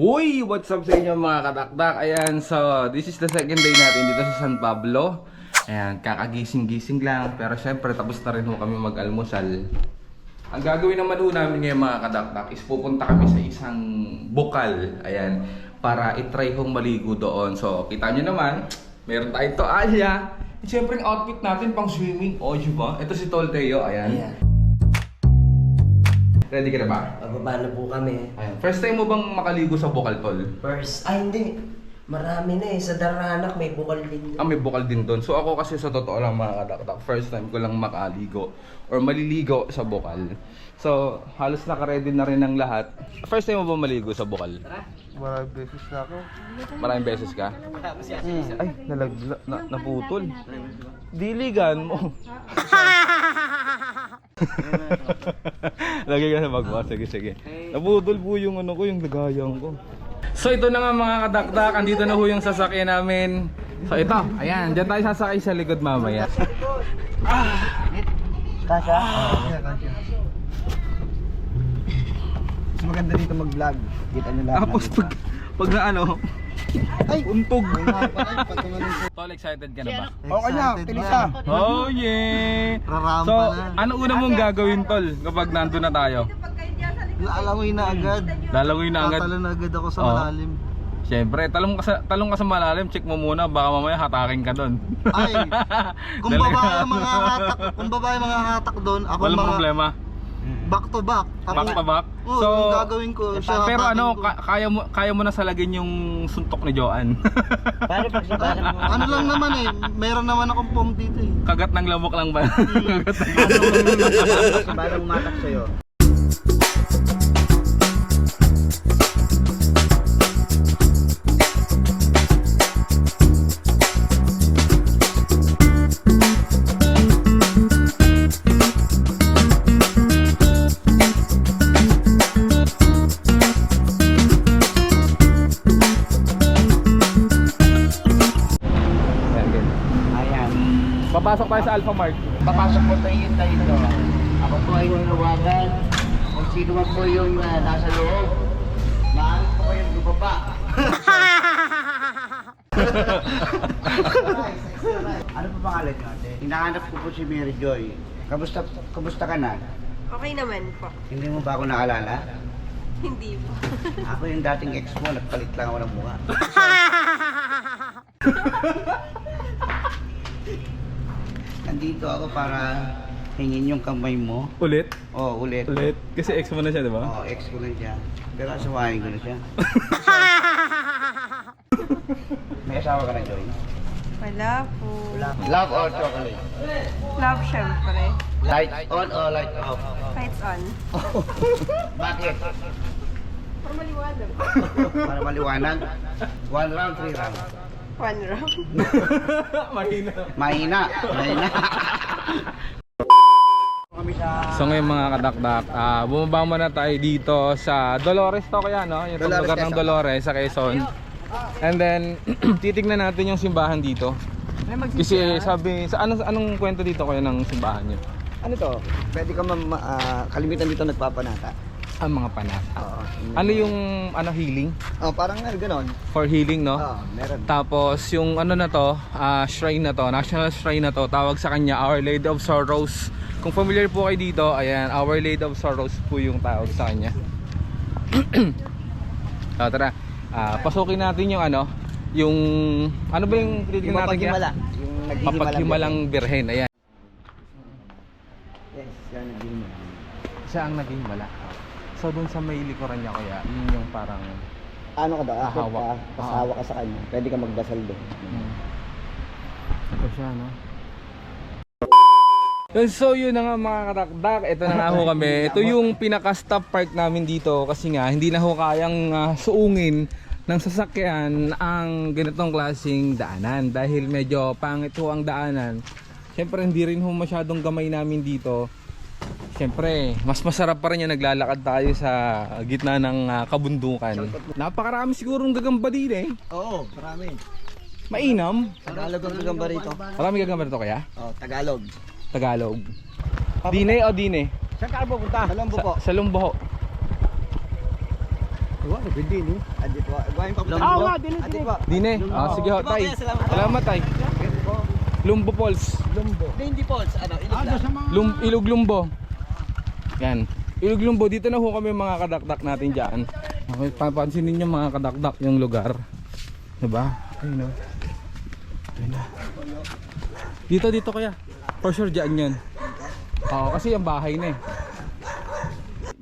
Uy! What's up sa inyo mga katakdak? Ayan, so this is the second day natin dito sa San Pablo. Ayan, kakagising-gising lang. Pero syempre, tapos na rin ho kami mag-almusal. Ang gagawin naman ho namin ngayon mga kadakdak is pupunta kami sa isang bukal. Ayan, para itry hong maligo doon. So, kita nyo naman, meron tayong toalya. At syempre, yung outfit natin pang swimming. O, di ba? Ito si Tolteo, ayan. Ayan. Ready ka na ba? Pababa na po kami. Ayan. First time mo bang makaligo sa bukal, Tol? First, ay hindi. Marami na eh. Sa Daranak may bukal din. Ah, may bukal din doon. So ako kasi sa totoo lang mga kadakdak, first time ko lang makaligo or maliligo sa bukal. So halos naka-ready na rin ang lahat. First time mo ba maligo sa bukal? Maraming beses na ako. Maraming beses ka? Ay, nalagla, na, naputol. Diligan mo. Lagay ka sa bag mo. Sige, sige. Naputol po yung ano ko, yung lagayang ko. So ito na nga mga kadakdak, andito na ho yung sasakyan namin. So ito, ayan, dyan tayo sasakay sa likod mamaya. Kasha? Mas maganda dito mag-vlog. Kita nyo lahat. Tapos pag, pag na ano, Ay! untog. Tol, excited ka na ba? Okay na, kilisa. Oh yeah! Rarampa So, na. ano una mong gagawin tol kapag nandun na tayo? Laalangoy na agad. Lalangoy na agad. Tatalo na agad ako sa Oo. malalim. Siyempre, talong ka sa, talong ka sa malalim, check mo muna, baka mamaya hatakin ka doon. Ay! Kung babae mga hatak, kung babae mga hatak doon, ako Walang mga problema. Back to back. Ako, Back to back. Oo, yung gagawin ko, siya pero ano, ko. ka- kaya mo kaya mo na salagin yung suntok ni Joan. Paano pag mo? Ano lang naman eh, meron naman akong pom dito eh. Kagat ng lamok lang ba? Hmm. Kagat ng lamok. Balang umatak sa'yo. Tayo Alpha Mart. Papasok po tayo dito. Ako po ay nanawagan. Kung sino man po yung ah, nasa loob, maaari po kayong bumaba. ano pa pangalan niyo ate? Hinahanap ko po si Mary Joy. Kamusta, kamusta ka na? Okay naman po. Hindi mo ba ako naalala? Hindi po. Ako yung dating ex mo, nagpalit lang ako ng mukha. Nandito ako para hingin yung kamay mo. Ulit? Oh, ulit. Ulit? Kasi ex mo na siya, di ba? Oh, ex ko na siya. Pero asawahin ko na siya. May asawa ka na, Joy? Wala po. Love or chocolate? Love, syempre. Light on or light off? Lights on. Bakit? Para maliwanag. Para maliwanag. One round, three round. One round. Mahina. Mahina. Mahina. So ngayon mga kadakdak, ah bumaba muna tayo dito sa Dolores to kaya no? Yung Dolores, lugar ng. Dolores sa Quezon. And then titignan natin yung simbahan dito. Kasi sabi, sa anong anong kwento dito kayo ng simbahan niyo? Ano to? Pwede ka ma- ah, kalimitan dito nagpapanata. Ang mga panata. Oo. Ano yung ano healing? Oh, parang ano, ganon. For healing, no? Oo, meron. Tapos yung ano na to, ah, shrine na to, national shrine na to, tawag sa kanya Our Lady of Sorrows. Kung familiar po kayo dito, ayan, Our Lady of Sorrows po yung tawag sa kanya. so, tara, ah, pasukin natin yung ano, yung ano ba yung Yung natin mapaghimala. Yung naghihimalang Mapaghimalang birhen, ayan. Yes, yan naghihimala. Siya ang naging wala. So dun sa may likuran niya kaya, yun yung parang Ano ka ba? Akit ka, Hawak. pasawa ka sa kanya. Pwede ka magdasal doon. Ito siya, no? Yun, So yun na nga mga katakdak, ito na nga ho kami. Ito yung pinaka-stop park namin dito kasi nga hindi na ho kayang ah, suungin ng sasakyan ang ganitong klaseng daanan dahil medyo pangit ho ang daanan. Siyempre hindi rin ho masyadong gamay namin dito. Siyempre, mas masarap pa rin yung naglalakad tayo sa gitna ng ah, kabundukan. Napakarami sigurong gagamba din eh. Oo, marami. Mainam. Tagalog ang gagamba rito. Marami gagamba rito kaya? Oh, Tagalog. Tagalog. Dine o dine? Saan ka pupunta? Sa Lambo po. Sa, sa Lumbaho. Wah, gede ni. Adit wa. Gawin pa Ah, wa. Adit wa. Dine. Ah, sige ho, tay. Salamat tay. Lumbo Falls. Hindi Pauls, ano, ilog. Lum Ilog Lumbo. Yan. Ilog Lumbo, dito na ho kami mga kadakdak natin dyan. Okay, papansin ninyo mga kadakdak yung lugar. Diba? Ayun o. Ayun. Dito, dito kaya. For sure dyan yun. Oo, kasi yung bahay na eh.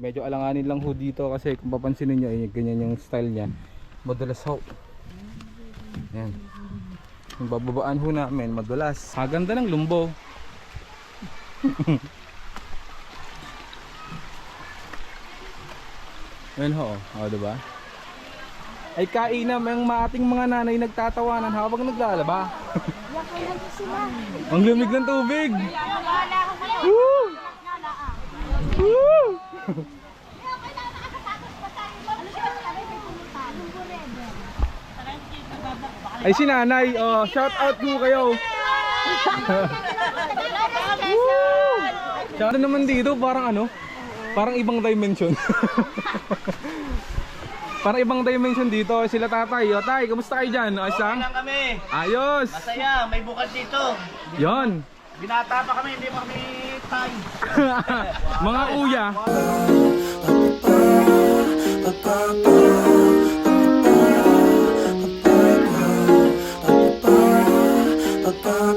Medyo alanganin lang ho dito kasi kung papansin ninyo, eh, ganyan yung style niya. Madulas ho. Yan. Yung bababaan ho namin, madulas. Kaganda ng lumbo. Ayun ho, oh, diba? Ay kainam ang maating mga nanay nagtatawanan habang naglalaba. ang lamig ng tubig. Woo! Woo! Ay si nanay, oh, shout out mo kayo. Shout out naman dito, parang ano? Parang ibang dimension. parang ibang dimension dito. Sila tatay. O tay, kamusta kayo dyan? Ayos lang? lang kami. Ayos! Masaya, may bukad dito. Yon. Binata pa kami, hindi pa kami tay. Mga kuya.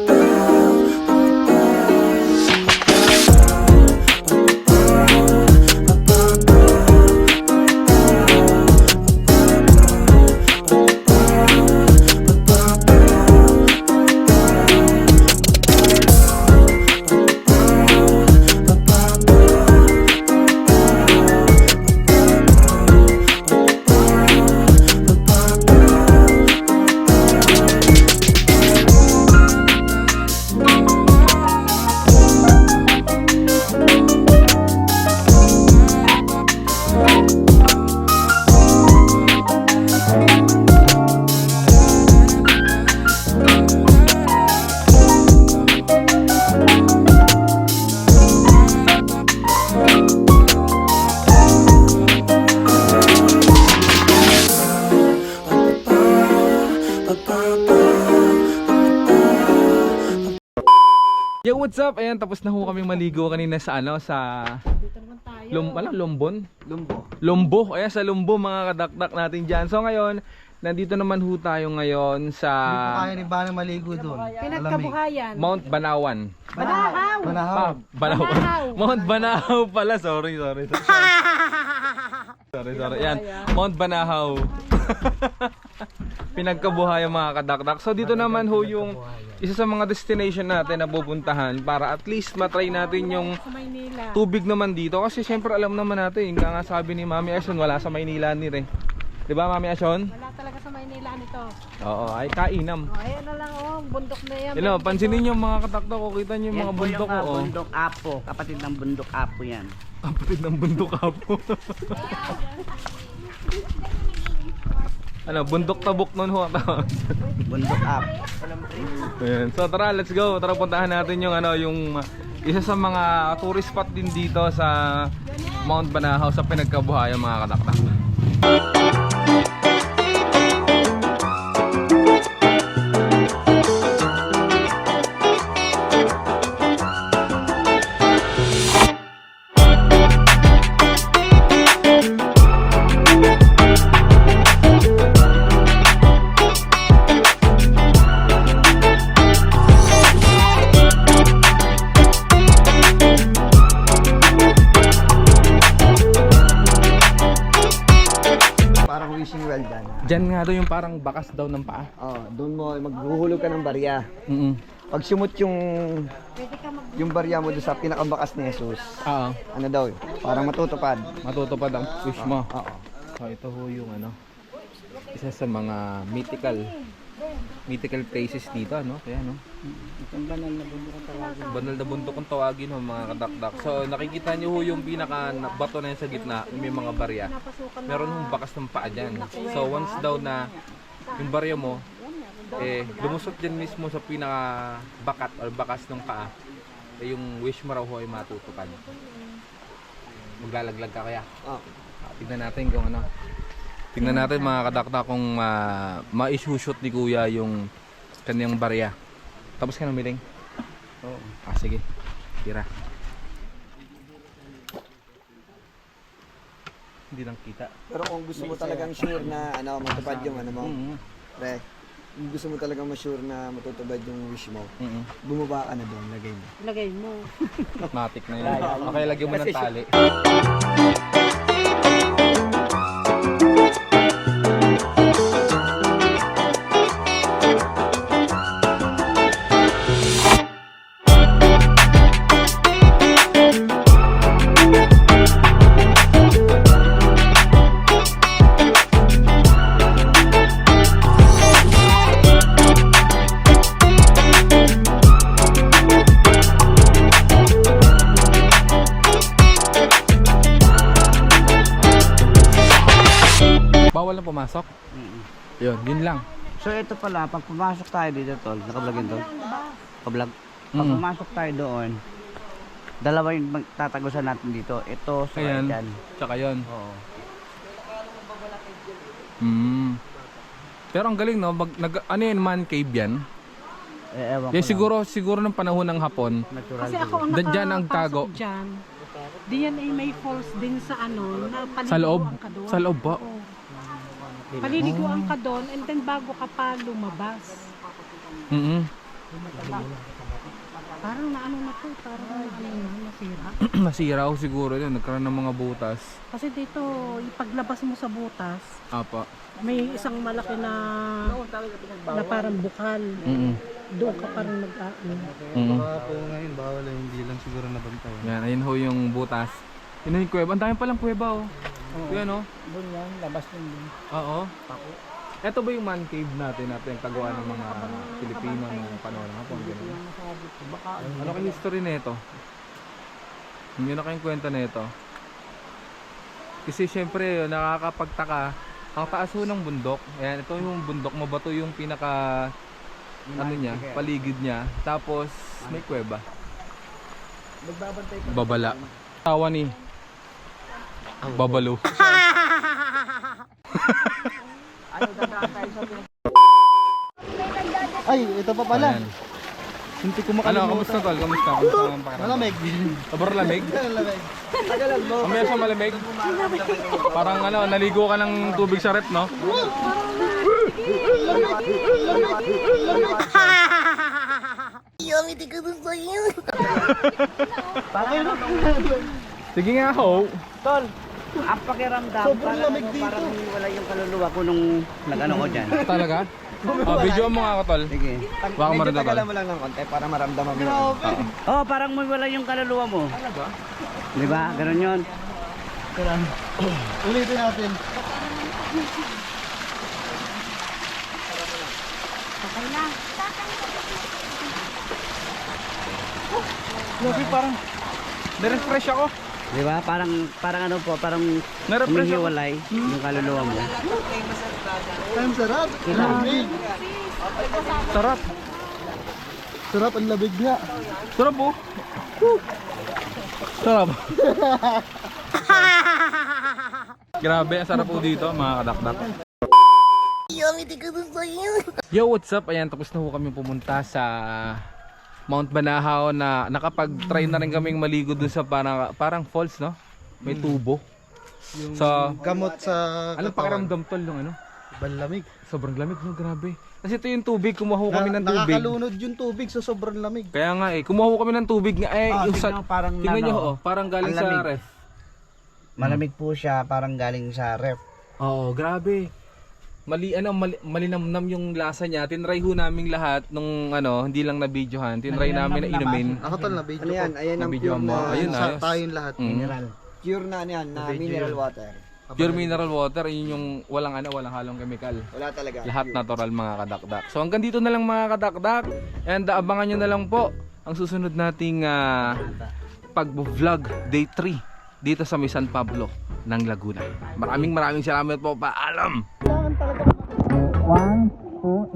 Yo, what's up? Ayan, tapos na ho kami maligo kanina sa ano, sa... Lum, ano, Lombon? Lumbo. Lombo. Ayan, sa Lombo mga kadakdak natin dyan. So ngayon, nandito naman ho tayo ngayon sa Kaya ni Bana maligo doon. Pinagkabuhayan. Mount Banawan. Banahaw! Manahaw. Ah, Banawan. Mount Banahaw pala. Sorry, sorry. Sorry, sorry. sorry. Yan, Mount Banahaw. Pinagkabuhay ang mga kadakdak. So dito naman ho yung isa sa mga destination natin na pupuntahan para at least matry natin yung tubig naman dito kasi syempre alam naman natin yung nga sabi ni Mami Ashon wala sa Maynila ni rin. 'Di ba Mami Ashon? Wala talaga sa Maynila nito. Oo, ay kainam. O, ayan na lang oh, bundok na yan. Hello, pansinin niyo yung mga katakdak ko, kita niyo yung mga bundok ko. Oh. bundok Apo. Kapatid ng bundok Apo yan. Kapatid ng bundok apo. ano, bundok tabok nun ho ang tawag. Bundok Apo. Ayan. So tara, let's go. Tara puntahan natin yung ano, yung isa sa mga tourist spot din dito sa Mount Banahaw sa pinagkabuhayan mga katakdak. Wishing well done. Diyan nga daw yung parang bakas daw ng paa. Oh, doon mo maghuhulog ka ng barya. Mm Pag sumot yung yung barya mo doon sa pinakabakas ni Jesus, Oo. ano daw, parang matutupad. Matutupad ang wish mo. Oo. So ito ho yung ano, isa sa mga mythical mythical places dito, ano? Kaya no? Itong banal na bundok ang tawagin. Banal na bundok ang tawagin ho mga kadakdak. So nakikita niyo ho yung pinaka na- bato na yan sa gitna, may mga barya. Meron hong bakas ng paa dyan. So once daw na yung barya mo, eh lumusot dyan mismo sa pinaka bakat or bakas ng paa, eh yung wish mo raw ho ay matutupad. Maglalaglag ka kaya. Oh. Ah, tignan natin kung ano. Tingnan natin mga kadakda kung ma ma-shoot ni Kuya yung kanyang barya. Tapos ka na miling? Oo. Ah, sige. Tira. Hindi lang kita. Pero kung gusto mo talagang sure na ano, matupad yung ano mo, Mm pre, kung gusto mo talagang ma-sure na matutupad yung wish mo, -hmm. bumaba ka na doon, lagay mo. Lagay mo. Matik na yun. Okay, lagyan mo ng tali. Pumasok? Yun, yun lang. So ito pala, pag pumasok tayo dito tol, nakablog yun tol? Pag Mm. pumasok tayo doon, dalawa yung mag- tatagusan natin dito. Ito sa Ayan. dyan. Tsaka yun. Oo. Mm. Pero ang galing no, mag, nag, ano yun, man cave yan? Eh, ewan ko Yan lang. siguro, siguro ng panahon ng hapon. Natural Kasi ako ang Dan- dyan ang tago. nakapasok dyan. Diyan ay may falls din sa ano, na paliguan Sa loob? ka doon. Sa loob ba? Oo. Paliliguan ka doon and then bago ka pa lumabas. Mm Parang naano na to, parang naano na, nasira. Nasira ko siguro yun, nagkaroon ng mga butas. Kasi dito, ipaglabas mo sa butas, Apa. may isang malaki na na parang bukal. Mm Doon ka parang mag ano. mm Baka po ngayon, bawal eh, hindi lang siguro nabantayan. Yan, ayun ho yung butas. Yun ho yung kuweba. Ang dami palang kuweba oh. Yan oh. Doon yan, labas din din. Oo. Ito ba yung man cave natin yung kagawa ng mga Pilipino ng panahon ng hapon? Ganun. Ano kayong history nito? Hindi na kayong kwenta nito. Kasi syempre nakakapagtaka ang taas ho ng bundok. Ayan, ito yung bundok mabato yung pinaka ano niya, paligid niya. Tapos may kuweba. Babala. Tawa ni Babalo. Ay, ito pa pala. Ayan. Hindi ko Ano, makalimutan. kamusta tol? Kamusta? Kamusta ang pakiramdam? Malamig. Sobrang lamig? Malamig. Mamaya siya malamig? Parang ano, naligo ka ng tubig sa rep, no? Sige nga ho. Tol, ang pakiramdam, Sobrang parang, lamig dito. parang wala yung kaluluwa ko nung nag-ano ko dyan. Talaga? Oh, video mo nga ako tol. Sige. Baka Medyo marunong tagalan mo lang ng konti para maramdaman mo. Oo. Oh, parang may wala yung kaluluwa mo. Talaga? Di ba? Ganun yun. Ulitin natin. Okay na. Grabe parang na-refresh ako. Di ba? Parang, parang ano po, parang humihiwalay yung kaluluwa mo. Ang sarap. Lamig. Sarap. Sarap ang labig nga. Sarap oh. Sarap. Grabe, ang sarap po dito mga kadakdak. Yo, what's up? Ayan, tapos na ho kami pumunta sa Mount Banahaw na nakapag-try na rin kaming maligo dun sa parang, parang falls, no? May tubo. Sa, Gamot sa anong pakiramdam tol yung ano? Ibang lamig. Sobrang lamig, no? Grabe. Kasi ito yung tubig, kumuha ho kami ng tubig. nakakalunod yung tubig sa sobrang lamig. Kaya nga eh, kumuha ho kami ng tubig nga eh, Ah, yung mo, parang tingnan nano. nyo, oh, parang galing Ang sa lamig. ref. Malamig po siya, parang galing sa ref. Oo, grabe. Mali ano, mali, malinamnam yung lasa niya. Tinry ho namin lahat nung ano, hindi lang na videohan. Tinry namin na inumin. Ako tol na video Ano yan? ko. Ayan ang Nabidyo pure mo. na, Ayun, Sa ayos. tayong lahat. Mm. Mineral. pure na ano yan, na mineral water. Pure mineral water, yun yung walang ano, walang halong chemical. Wala talaga. Lahat natural mga kadakdak. So hanggang dito na lang mga kadakdak. And uh, abangan nyo na lang po ang susunod nating uh, pag-vlog day 3 dito sa may San Pablo ng Laguna. Maraming maraming salamat po. Paalam!